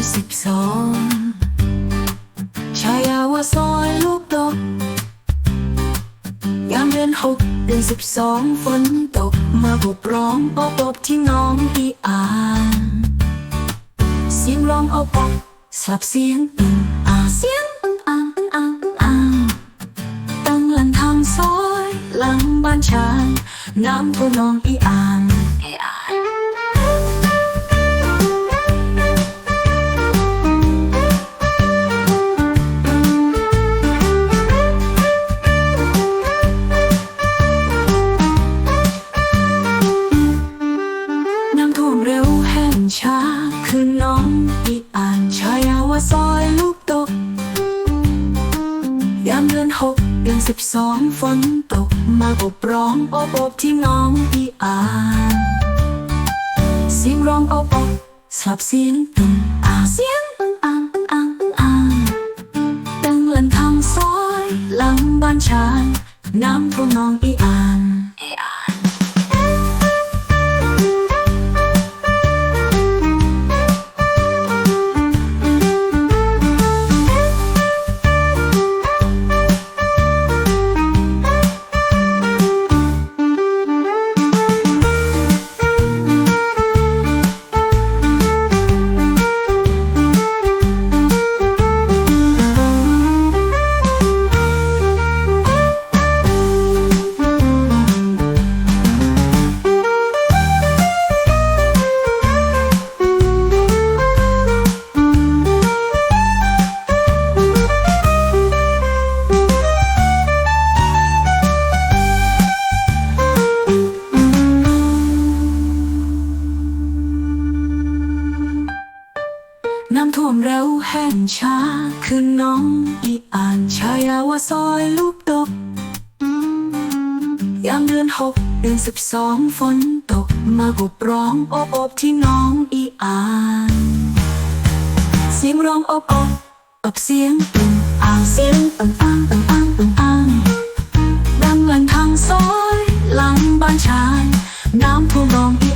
ซอสิบสองชายาว่าซอยลูกดกยามเดือนหกเดือนสิบสองฝนตก มาบุกร้องปอบอบที่น้องอีอ่านเสียงร้องอบอบสลับเสียงอึงอ่างเสียงอึงอ่างอึงอ่างอึงอ่างตั้งหลังทางซอย หลังบ้านฉันน้ำท่วมน้องอีอ่างอีอ่าง ช้าคือน้องอีอ่านชายาว่าซอยลูกตก ยามเดือนหกเดือนสิบสองฝนตก มาอบร้องอบอบที่น้องอีอ่านเสียงร้องอบอบสลับเสียงตึงอ่างเสียงอึงอ่างอึงอ่างอึงอ่างดังลันทางซอยหลังบ้านฉันน้ำท่วมน้องอีอ่านำท่วมเร็วแห้งช้า คือน้องอีอ่านชายาว่าซอยลูกตกยามเดือนหกเดือนสิบสองฝนตก มาบกร้องอบอบที่น้องอีอ่าน เสียงร้องอบอบอบเสียงอึ่งอ่างเสียงอึ่งอ่างอึ่งอ่างอึ่งอ่างดังลันทางซอย หลังบ้านชาย น้ำท่วมร้องอี